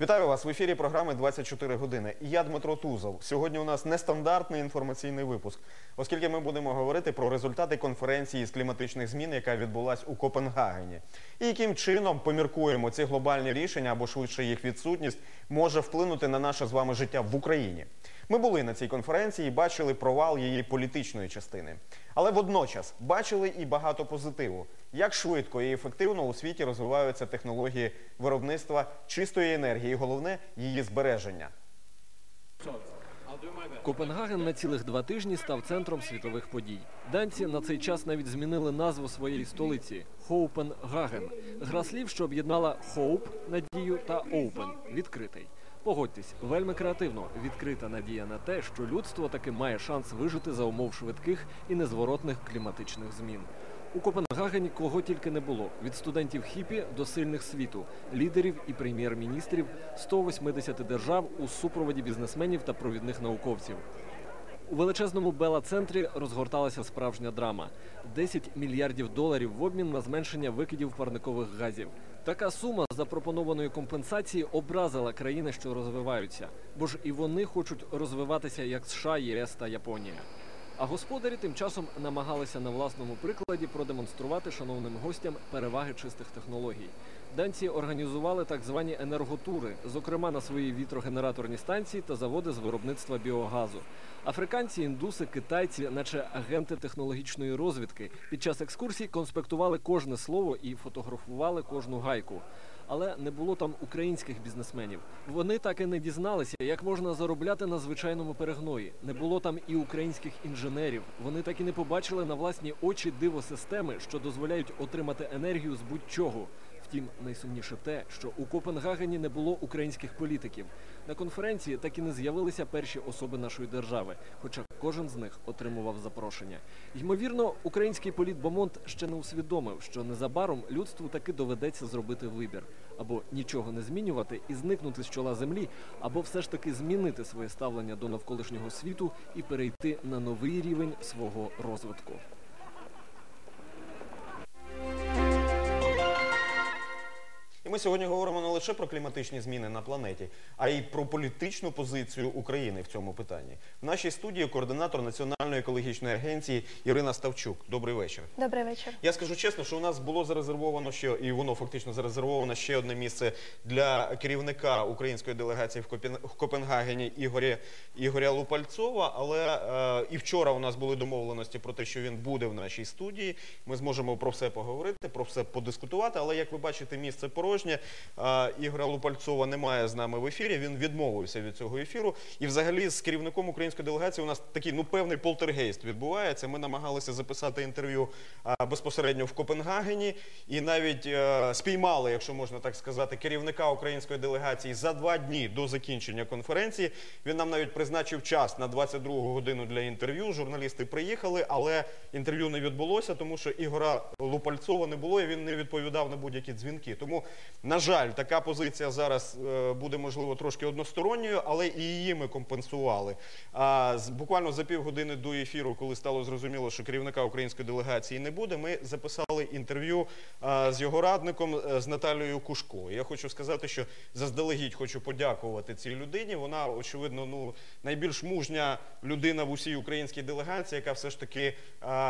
Вітаю вас в ефірі програми «24 години. Я Дмитро Тузов. Сьогодні у нас нестандартний інформаційний випуск, оскільки ми будемо говорити про результати конференції з кліматичних змін, яка відбулась у Копенгагені, і яким чином поміркуємо ці глобальні рішення або швидше їх відсутність може вплинути на наше з вами життя в Україні. Ми були на цій конференції і бачили провал її політичної частини. Але водночас бачили і багато позитиву, як швидко і ефективно у світі розвиваються технології виробництва чистої енергії, головне її збереження. Копенгаген на цілих два тижні став центром світових подій. Данці на цей час навіть змінили назву своєї столиці Хоупенгаген. Гра слів, що об'єднала Хоуп надію та Оупен відкритий. Погодьтесь, вельми креативно відкрита надія на те, що людство таки має шанс вижити за умов швидких і незворотних кліматичних змін. У Копенгагені кого тільки не було від студентів хіпі до сильних світу, лідерів і прем'єр-міністрів 180 держав у супроводі бізнесменів та провідних науковців. У величезному Бела-центрі розгорталася справжня драма: 10 мільярдів доларів в обмін на зменшення викидів парникових газів. Така сума запропонованої компенсації образила країни, що розвиваються, бо ж і вони хочуть розвиватися як США, ЄС та Японія. А господарі тим часом намагалися на власному прикладі продемонструвати шановним гостям переваги чистих технологій. Данці організували так звані енерготури, зокрема на свої вітрогенераторні станції та заводи з виробництва біогазу. Африканці, індуси, китайці, наче агенти технологічної розвідки, під час екскурсій конспектували кожне слово і фотографували кожну гайку. Але не було там українських бізнесменів. Вони так і не дізналися, як можна заробляти на звичайному перегної. Не було там і українських інженерів. Вони так і не побачили на власні очі диво системи, що дозволяють отримати енергію з будь-чого. Втім, найсумніше те, що у Копенгагені не було українських політиків. На конференції так і не з'явилися перші особи нашої держави, хоча кожен з них отримував запрошення. Ймовірно, український політбомонд ще не усвідомив, що незабаром людству таки доведеться зробити вибір або нічого не змінювати і зникнути з чола землі, або все ж таки змінити своє ставлення до навколишнього світу і перейти на новий рівень свого розвитку. І ми сьогодні говоримо не лише про кліматичні зміни на планеті, а й про політичну позицію України в цьому питанні. В нашій студії координатор Національної екологічної агенції Ірина Ставчук. Добрий вечір. Добрий вечір. Я скажу чесно, що у нас було зарезервовано ще, і воно фактично зарезервовано ще одне місце для керівника української делегації в Копенгагені Ігоря, Ігоря Лупальцова. Але е, і вчора у нас були домовленості про те, що він буде в нашій студії. Ми зможемо про все поговорити, про все подискутувати. Але як ви бачите, місце порожнє. Е, Ігоря Лупальцова немає з нами в ефірі. Він відмовився від цього ефіру. І, взагалі, з керівником української делегації у нас такий ну певний полтергейст відбувається. Ми намагалися записати інтерв'ю безпосередньо в Копенгагені і навіть е, спіймали, якщо можна так сказати, керівника української делегації за два дні до закінчення конференції. Він нам навіть призначив час на 22 годину для інтерв'ю. Журналісти приїхали, але інтерв'ю не відбулося, тому що Ігора Лупальцова не було і він не відповідав на будь-які дзвінки. Тому, на жаль, така позиція зараз е, буде можливо трошки односторонньою, але і її ми компенсували. А буквально за півгодини до ефіру, коли стало зрозуміло, що керівника української делегації не буде, ми записали інтерв'ю з його радником е, з Наталією Кушко. Я хочу сказати, що заздалегідь хочу подякувати цій людині. Вона, очевидно, ну найбільш мужня людина в усій українській делегації, яка все ж таки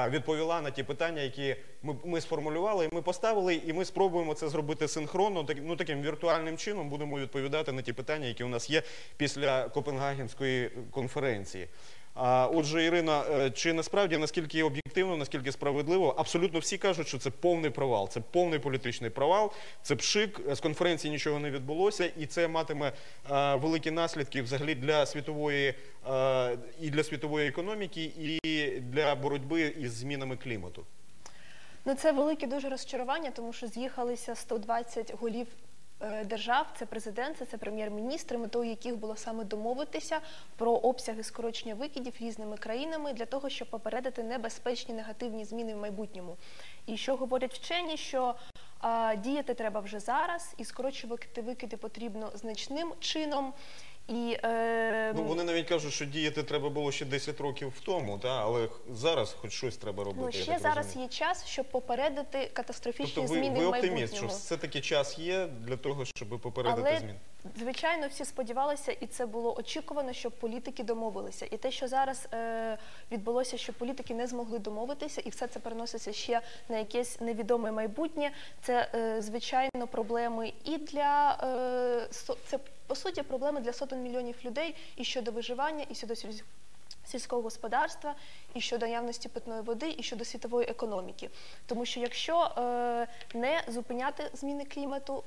відповіла на ті питання, які ми сформулювали, і ми поставили, і ми спробуємо це зробити синхронно, так, ну таким віртуальним чином будемо відповідати на ті питання, які у нас є після Копенгагенської конференції. А, отже, Ірина, е, чи насправді наскільки об'єктивно, наскільки справедливо, абсолютно всі кажуть, що це повний провал, це повний політичний провал, це пшик. З конференції нічого не відбулося, і це матиме е, великі наслідки взагалі для світової е, і для світової економіки, і для боротьби із змінами клімату. Ну це велике дуже розчарування, тому що з'їхалися 120 голів е, держав. Це президенти, це прем'єр-міністри, метою яких було саме домовитися про обсяги скорочення викидів різними країнами для того, щоб попередити небезпечні негативні зміни в майбутньому. І що говорять вчені, що а, діяти треба вже зараз, і скорочувати викиди потрібно значним чином. І е, Ну вони навіть кажуть, що діяти треба було ще 10 років тому, та але зараз хоч щось треба робити. ну, ще зараз розумію. є час, щоб попередити катастрофічні Тобто ви, зміни ви оптиміст, що все-таки час є для того, щоб попередити Але змін. Звичайно, всі сподівалися, і це було очікувано, щоб політики домовилися. І те, що зараз е, відбулося, що політики не змогли домовитися, і все це переноситься ще на якесь невідоме майбутнє. Це е, звичайно проблеми і для е, це по суті проблеми для сотень мільйонів людей і щодо виживання, і щодо сільсь- сільського господарства, і щодо наявності питної води, і щодо світової економіки. Тому що якщо е, не зупиняти зміни клімату,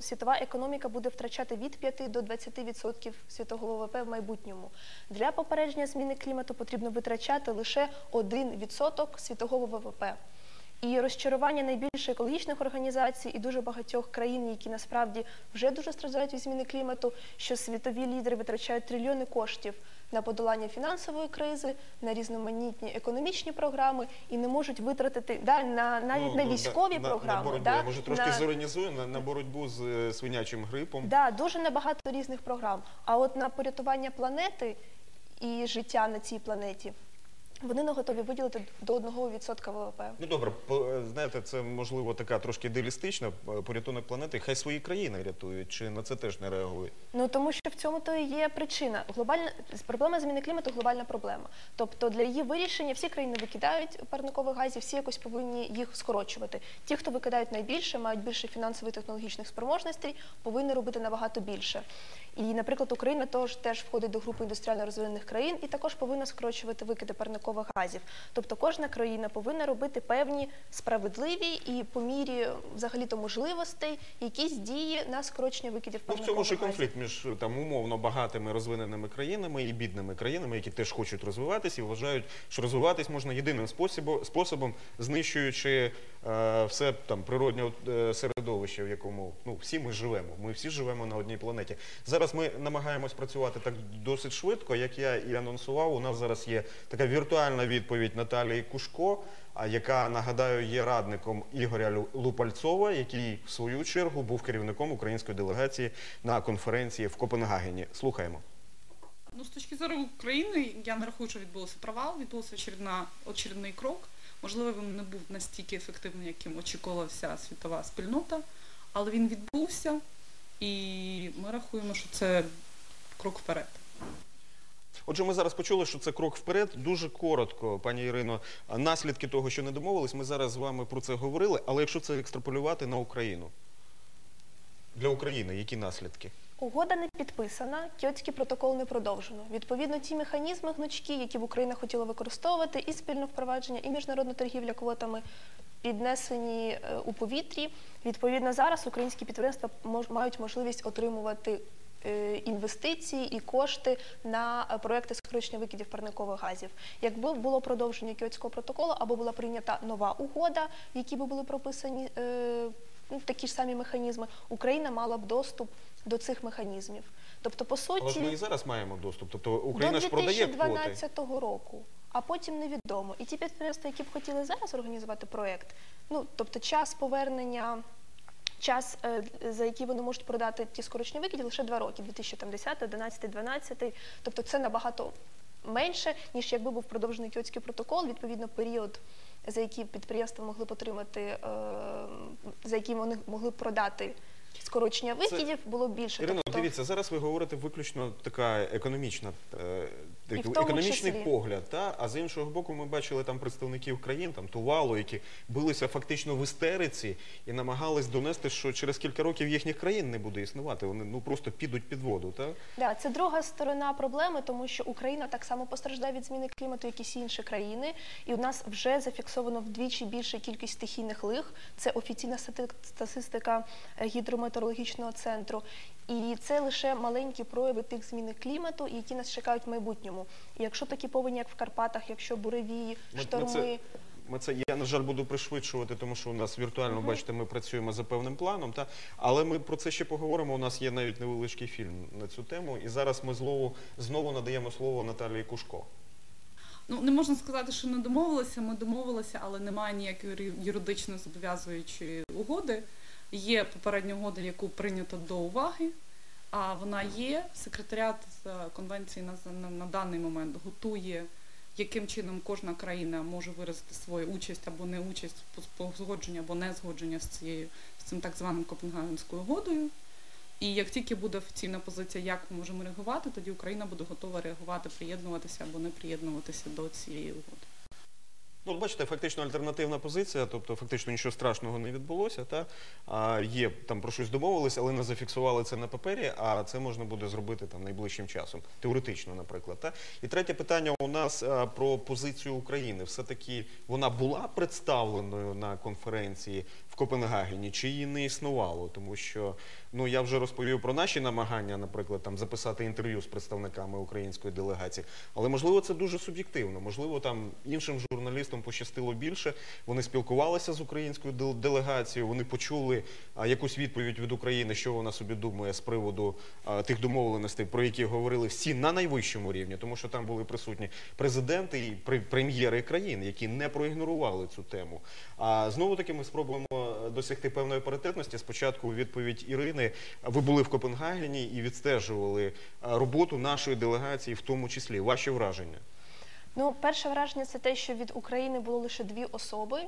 світова економіка буде втрачати від 5 до 20% світового ВВП в майбутньому. Для попередження зміни клімату потрібно витрачати лише 1% світового ВВП. І розчарування найбільше екологічних організацій і дуже багатьох країн, які насправді вже дуже страждають від зміни клімату, що світові лідери витрачають трильйони коштів на подолання фінансової кризи, на різноманітні економічні програми і не можуть витратити да, на навіть Ну, на ну, військові на, програми. На боротьбу. да, Я може трошки на- зіронізую на, на боротьбу з е, свинячим грипом. Да, дуже небагато різних програм. А от на порятування планети і життя на цій планеті вони не готові виділити до 1% ВВП. Ну добре, по- знаєте, це можливо така трошки ідеалістична е, порятунок планети. Хай свої країни рятують, чи на це теж не реагують? Ну тому що в цьому то і є причина. Глобальна проблема зміни клімату глобальна проблема. Тобто для її вирішення всі країни викидають парникових газів, всі якось повинні їх скорочувати. Ті, хто викидають найбільше, мають більше фінансових технологічних спроможностей, повинні робити набагато більше. І, наприклад, Україна теж теж входить до групи індустріально розвинених країн і також повинна скорочувати викиди парникових газів. Тобто кожна країна повинна робити певні справедливі і по мірі взагалі то можливостей якісь дії на скорочення викидів Ну, в цьому ж і конфлікт між там умовно багатими розвиненими країнами і бідними країнами, які теж хочуть розвиватися і вважають, що розвиватись можна єдиним спосібом, способом знищуючи все там природнє е, середовище, в якому ну всі ми живемо. Ми всі живемо на одній планеті. Зараз ми намагаємось працювати так досить швидко, як я і анонсував. У нас зараз є така віртуальна відповідь Наталії Кушко. Яка нагадаю є радником Ігоря Лупальцова, який в свою чергу був керівником української делегації на конференції в Копенгагені. Слухаємо. Ну, з точки зору України, я не рахую, що відбувся провал, відбувся очередна, очередний крок. Можливо, він не був настільки ефективний, яким очікувала вся світова спільнота, але він відбувся, і ми рахуємо, що це крок вперед. Отже, ми зараз почули, що це крок вперед. Дуже коротко, пані Ірино, наслідки того, що не домовились, ми зараз з вами про це говорили. Але якщо це екстраполювати на Україну, для України які наслідки? Угода не підписана, Кіотський протокол не продовжено. Відповідно, ті механізми гнучкі, які б Україна хотіла використовувати, і спільне впровадження, і міжнародна торгівля квотами піднесені е, у повітрі. Відповідно, зараз українські підприємства мають можливість отримувати е, інвестиції і кошти на е, проекти скорочення викидів парникових газів. Якби було продовження Кіотського протоколу або була прийнята нова угода, в якій би були прописані ну, такі ж самі механізми, Україна мала б доступ до цих механізмів. Тобто, по Але ж ми і зараз маємо доступ. Тобто Україна до ж продає квоти. 2012 року, а потім невідомо. І ті підприємства, які б хотіли зараз організувати проєкт, ну тобто час повернення. Час, е, за який вони можуть продати ті скорочені викиди, лише два роки 2010, 11, 12. Тобто це набагато менше, ніж якби був продовжений Кіотський протокол, відповідно, період, за який підприємства могли б отримати, е, за який вони могли б продати скорочення викидів, було більше. Ірино, Тобто- дивіться, зараз ви говорите виключно така економічна, е, І в тому економічний числі. погляд. Та? А з іншого боку, ми бачили там представників країн, там Тувалу, які билися фактично в істериці і намагались донести, що через кілька років їхніх країн не буде існувати. Вони ну просто підуть під воду. Та? Да, це друга сторона проблеми, тому що Україна так само постраждає від зміни клімату, як і всі інші країни. І у нас вже зафіксовано вдвічі більша кількість стихійних лих. Це офіційна стати- статистика гідрометеорологічного центру. І це лише маленькі прояви тих змін клімату, які нас чекають в майбутньому. І якщо такі повені, як в Карпатах, якщо буревії, Ми- ми шторми. це- Ми це я на жаль буду пришвидшувати, тому що у нас віртуально, бачите, ми працюємо за певним планом. Та але ми про це ще поговоримо. У нас є навіть невеличкий фільм на цю тему. І зараз ми знову знову надаємо слово Наталії Кушко. Ну, не можна сказати, що не домовилися, ми домовилися, але немає ніякої юридично зобов'язуючої угоди. Є попередня угода, яку прийнято до уваги, а вона є. Секретаріат конвенції на, на, даний момент готує, яким чином кожна країна може виразити свою участь або не участь, згодження або не згодження з цією з цим так званим Копенгагенською угодою. І як тільки буде офіційна позиція, як ми можемо реагувати, тоді Україна буде готова реагувати, приєднуватися або не приєднуватися до цієї угоди. Ну, бачите, фактично альтернативна позиція, тобто фактично нічого страшного не відбулося. Та? А, є там про щось домовилися, але не зафіксували це на папері, а це можна буде зробити там найближчим часом, теоретично, наприклад. Та? І третє питання у нас а, про позицію України. Все-таки вона була представленою на конференції Копенгагені, чи її не існувало? Тому що ну я вже розповів про наші намагання, наприклад, там записати інтерв'ю з представниками української делегації, але можливо це дуже суб'єктивно. Можливо, там іншим журналістам пощастило більше. Вони спілкувалися з українською дел- делегацією, вони почули а, якусь відповідь від України, що вона собі думає з приводу а, тих домовленостей, про які говорили всі на найвищому рівні, тому що там були присутні президенти і пре- прем'єри країн, які не проігнорували цю тему. А знову таки ми спробуємо е, досягти певної паритетності. Спочатку відповідь Ірини. Ви були в Копенгагені і відстежували роботу нашої делегації, в тому числі. Ваші враження? Ну, перше враження це те, що від України було лише дві особи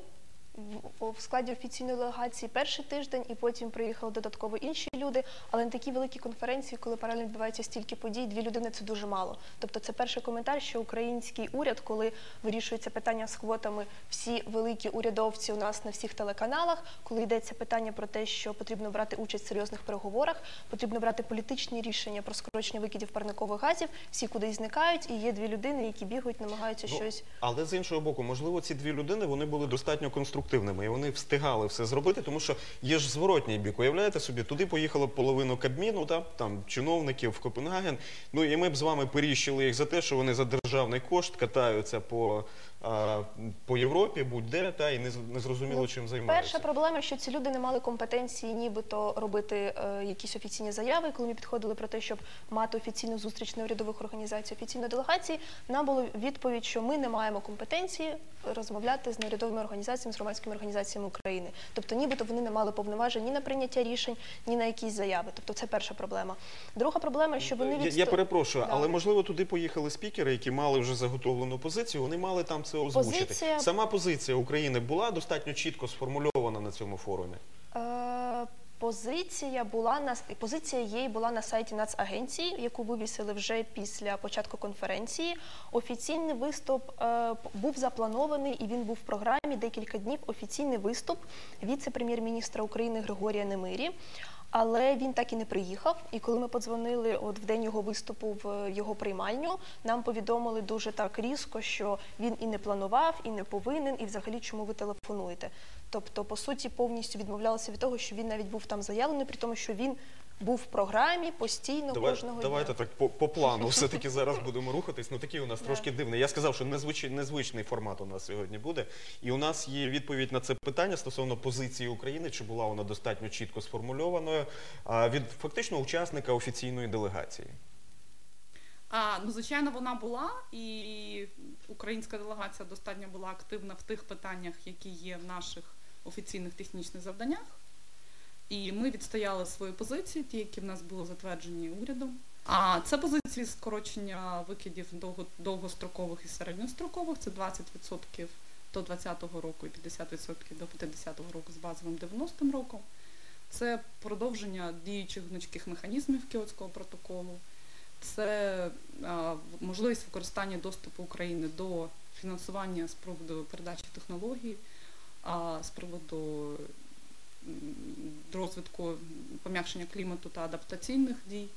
в, складі офіційної делегації перший тиждень, і потім приїхали додатково інші люди. Але на такі великі конференції, коли паралельно відбувається стільки подій, дві людини це дуже мало. Тобто, це перший коментар, що український уряд, коли вирішується питання з квотами, всі великі урядовці у нас на всіх телеканалах, коли йдеться питання про те, що потрібно брати участь в серйозних переговорах, потрібно брати політичні рішення про скорочення викидів парникових газів, всі кудись зникають, і є дві людини, які бігають, намагаються Ну, щось. Але з іншого боку, можливо, ці дві людини вони були достатньо конструктивними і вони встигали все зробити, тому що є ж зворотній бік. Уявляєте собі, туди поїхало половину Кабміну, та, там чиновників в Копенгаген. Ну і ми б з вами періщили їх за те, що вони за державний кошт катаються по, по Європі, будь-де, та і не, зрозуміло, чим займаються. Перша проблема, що ці люди не мали компетенції, нібито робити е, якісь офіційні заяви. Коли ми підходили про те, щоб мати офіційну зустріч неурядових організацій, офіційної делегації, нам було відповідь, що ми не маємо компетенції розмовляти з неурядовими організаціями, з громадськими організаціями України. Тобто, нібито вони не мали повноважень ні на прийняття рішень, ні на якісь заяви. Тобто, це перша проблема. Друга проблема, що вони Я, я перепрошую, Да. але можливо туди поїхали спікери, які мали вже заготовлену позицію. Вони мали там це озвучити. Позиція- Сама позиція України була достатньо чітко сформульована на цьому форумі. Е, Позиція була на позиція її була на сайті Нацагенції, яку вивісили вже після початку конференції. Офіційний виступ е, був запланований і він був в програмі декілька днів. Офіційний виступ віце-прем'єр-міністра України Григорія Немирі. Але він так і не приїхав. І коли ми подзвонили от в день його виступу в його приймальню, нам повідомили дуже так різко, що він і не планував, і не повинен, і взагалі чому ви телефонуєте. Тобто, по суті, повністю відмовлялися від того, що він навіть був там заявлений, при тому, що він був в програмі постійно Давай, кожного давайте дня. так по, по плану все-таки зараз будемо рухатись. Ну такий у нас трошки дивний. Я сказав, що незвичай, незвичний формат у нас сьогодні буде. І у нас є відповідь на це питання стосовно позиції України, чи була вона достатньо чітко сформульованою а, від фактично учасника офіційної делегації. А, ну, звичайно, вона була, і українська делегація достатньо була активна в тих питаннях, які є в наших офіційних технічних завданнях. І ми відстояли свої позиції, ті, які в нас були затверджені урядом. А це позиції скорочення викидів довгострокових і середньострокових. Це 20% до 2020 року і 50% до 50-го року з базовим 90-м роком. Це продовження діючих гнучких механізмів Кіотського протоколу. Це а, можливість використання доступу України до фінансування з приводу передачі технологій, а з приводу розвитку пом'якшення клімату та адаптаційних дій.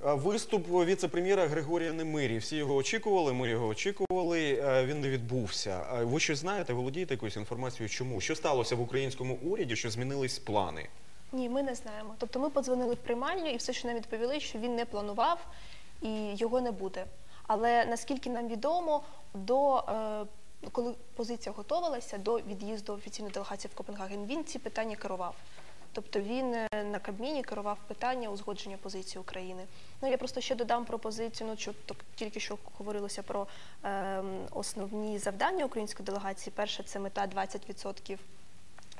Виступ віце-прем'єра Григорія Немирі. Всі його очікували, ми його очікували. Він не відбувся. Ви щось знаєте, володієте якоюсь інформацією? Чому? Що сталося в українському уряді, що змінились плани? Ні, ми не знаємо. Тобто ми подзвонили в приймальню і все, що нам відповіли, що він не планував і його не буде. Але наскільки нам відомо, до е, коли позиція готувалася до від'їзду офіційної делегації в Копенгаген, він ці питання керував. Тобто він е, на Кабміні керував питання узгодження позиції України. Ну я просто ще додам про позицію. Ну що тільки що говорилося про е, основні завдання української делегації. Перше це мета 20%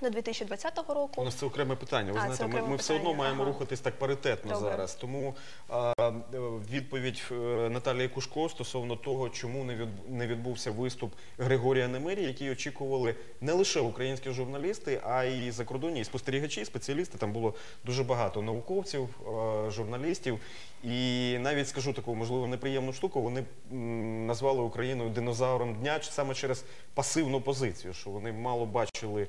до 2020 року. У нас це окреме питання. Ви А, знаєте, ми, ми все одно маємо ага. рухатись так паритетно Добре. зараз. Тому а, відповідь е, Наталії Кушко стосовно того, чому не від не відбувся виступ Григорія Немирі, який очікували не лише українські журналісти, а й закордонні і спостерігачі, і спеціалісти. Там було дуже багато науковців, е, журналістів. І навіть скажу таку можливо неприємну штуку. Вони назвали Україну динозавром дня саме через пасивну позицію, що вони мало бачили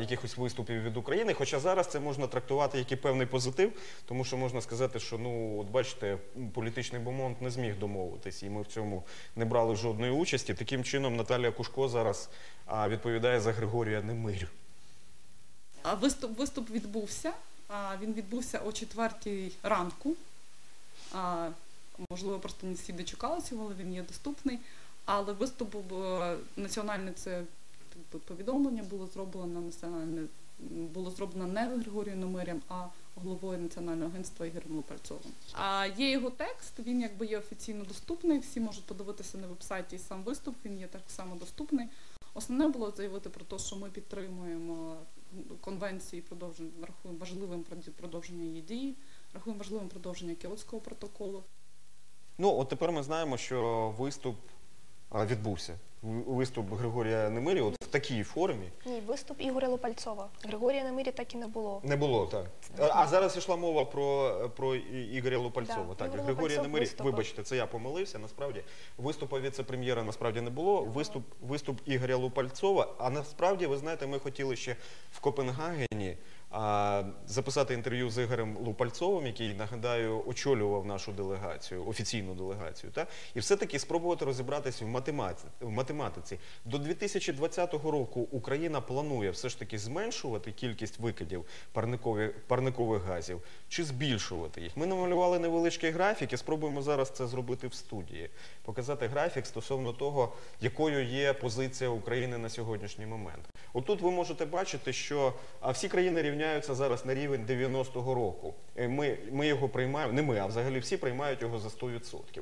якихось виступів від України. Хоча зараз це можна трактувати як і певний позитив, тому що можна сказати, що ну от бачите, політичний бомонд не зміг домовитись, і ми в цьому не брали жодної участі. Таким чином Наталія Кушко зараз відповідає за Григорія Немирю. А виступ, виступ відбувся. Він відбувся о четвертій ранку. Можливо, просто не всі дочекалися але він є доступний. Але виступ був е, національне це повідомлення було зроблено національне було зроблено не Григорієм Номирям, а головою Національного агентства Ігорем Лупальцовим. А є його текст, він якби є офіційно доступний. Всі можуть подивитися на вебсайті і сам виступ. Він є так само доступний. Основне було заявити про те, що ми підтримуємо конвенції, продовження рахуємо важливим продовження її дії, рахуємо важливим продовження Кіотського протоколу. Ну от тепер ми знаємо, що виступ а, відбувся. Виступ Григорія Немирі от в такій формі. Ні, виступ Ігоря Лопальцова. Григорія на мирі так і не було. Не було так. А, а зараз йшла мова про, про Ігоря Лупальцова. Да, так, Ігор Григорія Немирі, виступив. вибачте, це я помилився. Насправді виступу віце-прем'єра насправді не було. Виступ, виступ Ігоря Лупальцова. А насправді, ви знаєте, ми хотіли ще в Копенгагені записати інтерв'ю з Ігорем Лупальцовим, який нагадаю очолював нашу делегацію, офіційну делегацію, та і все-таки спробувати розібратися в математиці. В математиці. До 2020 року Україна планує все ж таки зменшувати кількість викидів парникові, парникових газів чи збільшувати їх. Ми намалювали невеличкий графік і спробуємо зараз це зробити в студії. Показати графік стосовно того, якою є позиція України на сьогоднішній момент. Отут ви можете бачити, що всі країни рівняються зараз на рівень 90-го року. Е, Ми, ми його приймаємо, не ми, а взагалі всі приймають його за 100%.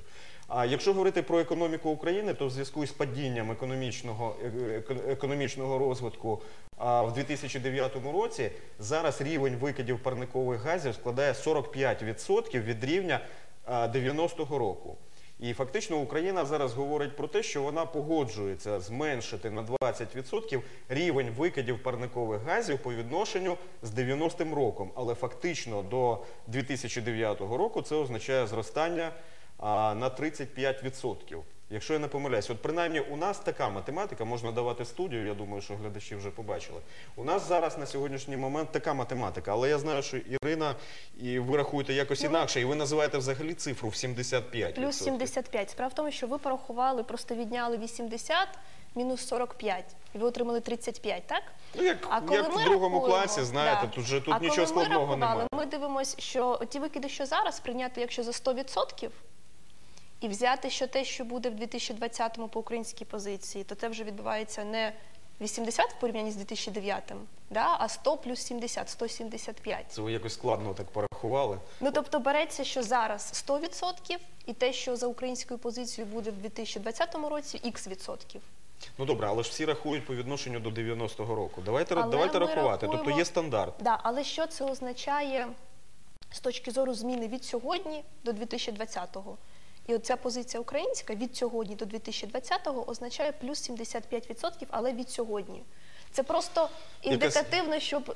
А якщо говорити про економіку України, то в зв'язку з падінням економічного, е, економічного розвитку а, в 2009 році зараз рівень викидів парникових газів складає 45% від рівня 90-го року. І фактично Україна зараз говорить про те, що вона погоджується зменшити на 20% рівень викидів парникових газів по відношенню з 90-м роком. Але фактично до 2009 року це означає зростання а, на 35%. Якщо я не помиляюсь, от принаймні у нас така математика, можна давати студію, я думаю, що глядачі вже побачили. У нас зараз на сьогоднішній момент така математика, але я знаю, що Ірина, і ви рахуєте якось інакше, і ви називаєте взагалі цифру в 75%. Плюс 75. Справа в тому, що ви порахували, просто відняли 80 мінус 45, і ви отримали 35, так? Ну, як, А коли як ми в другому рахуємо, класі, знаєте, да. тут же тут а нічого коли складного ми рахували, немає. Ми дивимося, що ті викиди, що зараз прийняти, якщо за 100%, і взяти що те, що буде в 2020-му по українській позиції, то це вже відбувається не 80 в порівнянні з 2009, да, а 100 плюс 70, 175. Це ви якось складно так порахували. Ну тобто береться, що зараз 100%, і те, що за українською позицією буде в 2020 році, х відсотків. Ну добре, але ж всі рахують по відношенню до 90-го року. Давайте, Але давайте рахувати. Тобто є стандарт. Да, але що це означає з точки зору зміни від сьогодні до 2020-го? І оця позиція українська від сьогодні до 2020-го означає плюс 75%, але від сьогодні. Це просто індикативно, щоб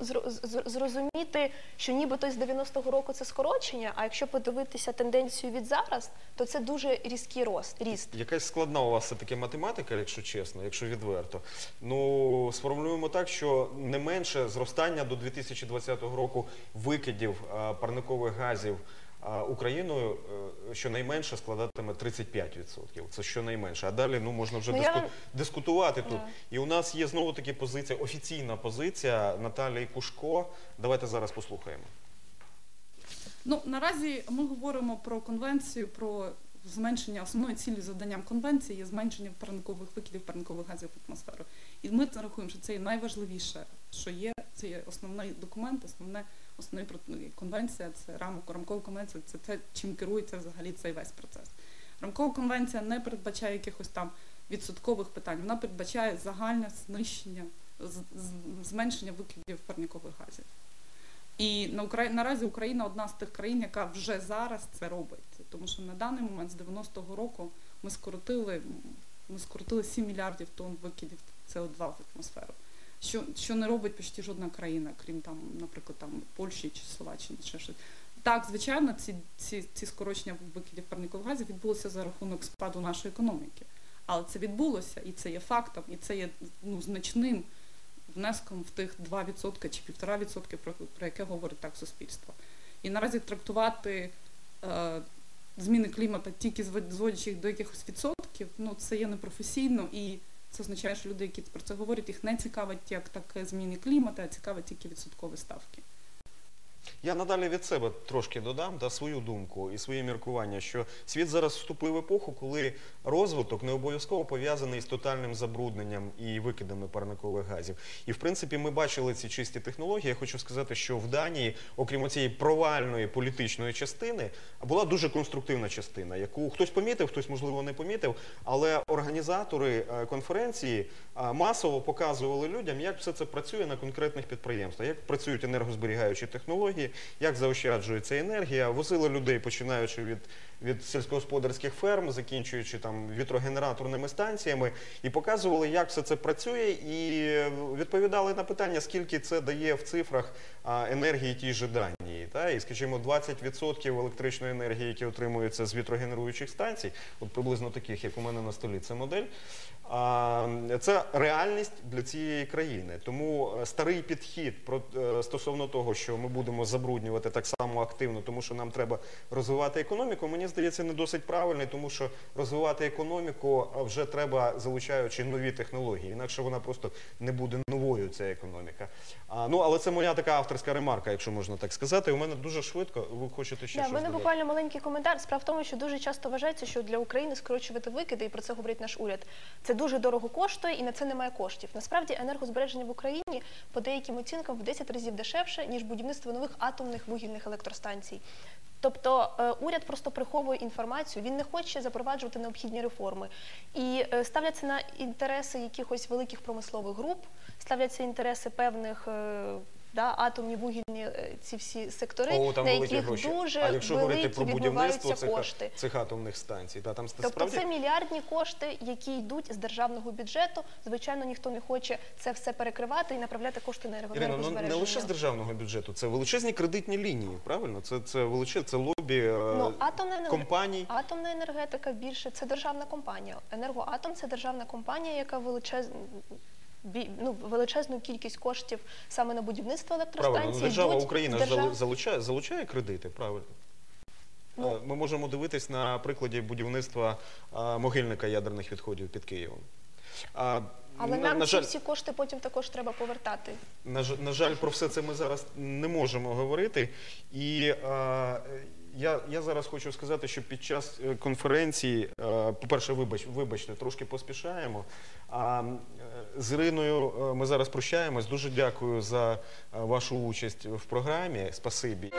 зрозуміти, що нібито з 90-го року це скорочення, а якщо подивитися тенденцію від зараз, то це дуже різкий рост, ріст. Якась складна у вас все-таки математика, якщо чесно, якщо відверто. Ну, сформулюємо так, що не менше зростання до 2020 року викидів парникових газів а, Україною е, щонайменше складатиме 35%. Це щонайменше. А далі ну, можна вже Ну, диску... дискутувати тут. І у нас є знову таки позиція, офіційна позиція Наталії Кушко. Давайте зараз послухаємо. Ну наразі ми говоримо про конвенцію про зменшення основною ціллю завданням конвенції є зменшення парникових викидів парникових газів в атмосферу. І ми рахуємо, що це є найважливіше, що є. Це є основний документ, основне основний про- ну, конвенція, це рамок рамкова конвенція, це те, чим керується взагалі цей весь процес. Рамкова конвенція не передбачає якихось там відсоткових питань. Вона передбачає загальне знищення, зменшення викидів парникових газів. І на Украї... наразі Україна одна з тих країн, яка вже зараз це робить. Тому що на даний момент з 90-го року ми скоротили, ми скоротили 7 мільярдів тонн викидів СО2 в атмосферу. Що, що не робить почти жодна країна, крім там, наприклад, там Польщі чи Словаччини, чи щось. Так, звичайно, ці, ці, ці скорочення викидів парникових газів відбулося за рахунок спаду нашої економіки. Але це відбулося, і це є фактом, і це є ну, значним внеском в тих 2% чи 1,5%, про, про яке говорить так суспільство. І наразі трактувати е, зміни клімату тільки звод- зводячи їх до якихось відсотків, ну це є непрофесійно і це означає, що люди, які про це говорять, їх не цікавить як таке зміни клімату, а цікавить тільки відсоткові ставки. Я надалі від себе трошки додам да, свою думку і своє міркування, що світ зараз вступив в епоху, коли розвиток не обов'язково пов'язаний з тотальним забрудненням і викидами парникових газів. І в принципі ми бачили ці чисті технології. Я хочу сказати, що в Данії, окрім цієї провальної політичної частини, була дуже конструктивна частина, яку хтось помітив, хтось можливо не помітив, але організатори е, конференції е, масово показували людям, як все це працює на конкретних підприємствах, як працюють енергозберігаючі технології, як заощаджується енергія. Возили людей, починаючи від, від сільськогосподарських ферм, закінчуючи там вітрогенераторними станціями, і показували, як все це працює, і відповідали на питання, скільки це дає в цифрах енергії тій же Данії. Та? І, скажімо, 20% електричної енергії, які отримуються з вітрогенеруючих станцій, от приблизно таких, як у мене на столі, це модель. Це реальність для цієї країни. Тому е, старий підхід е, стосовно того, що ми будемо забруднювати так само активно, тому що нам треба розвивати економіку. Мені здається, не досить правильний, тому що розвивати економіку вже треба залучаючи нові технології. Інакше вона просто не буде новою. Ця економіка. А, ну але це моя така авторська ремарка, якщо можна так сказати. У мене дуже швидко. Ви хочете ще Да, щось мене додати? буквально маленький коментар. Справа в тому, що дуже часто вважається, що для України скорочувати викиди, і про це говорить наш уряд. Це дуже дорого коштує і на це немає коштів. Насправді енергозбереження в Україні по деяким оцінкам в 10 разів дешевше, ніж будівництво нових атомних вугільних електростанцій. Тобто е, уряд просто приховує інформацію, він не хоче запроваджувати необхідні реформи. І е, ставляться на інтереси якихось великих промислових груп, ставляться інтереси певних. Да, атомні вугільні е, ці всі сектори, О, там на великі яких гроші. дуже а якщо говорити про будівництво цих, кошти. цих атомних станцій, та там Тобто справді це мільярдні кошти, які йдуть з державного бюджету. Звичайно, ніхто не хоче це все перекривати і направляти кошти на Ірино, ну не лише з державного бюджету, це величезні кредитні лінії, правильно? Це це величезне, це лобі е, Ну, атомна, компаній. атомна енергетика більше це державна компанія. Енергоатом це державна компанія, яка величез... ну, величезну кількість коштів саме на будівництво електростанцій. Правильно, ну, держава йдуть Україна ж держав- залучає, залучає кредити, правильно. Ну. Е, Ми можемо дивитись на прикладі будівництва е, могильника ядерних відходів під Києвом. А, Але на, нам на ці жаль, всі кошти потім також треба повертати. На, на жаль, про все це ми зараз не можемо говорити. І е, я, я зараз хочу сказати, що під час е, конференції, е, по-перше, вибач, вибачте, трошки поспішаємо. А е, з Іриною ми зараз прощаємось. Дуже дякую за вашу участь в програмі. Спасибі.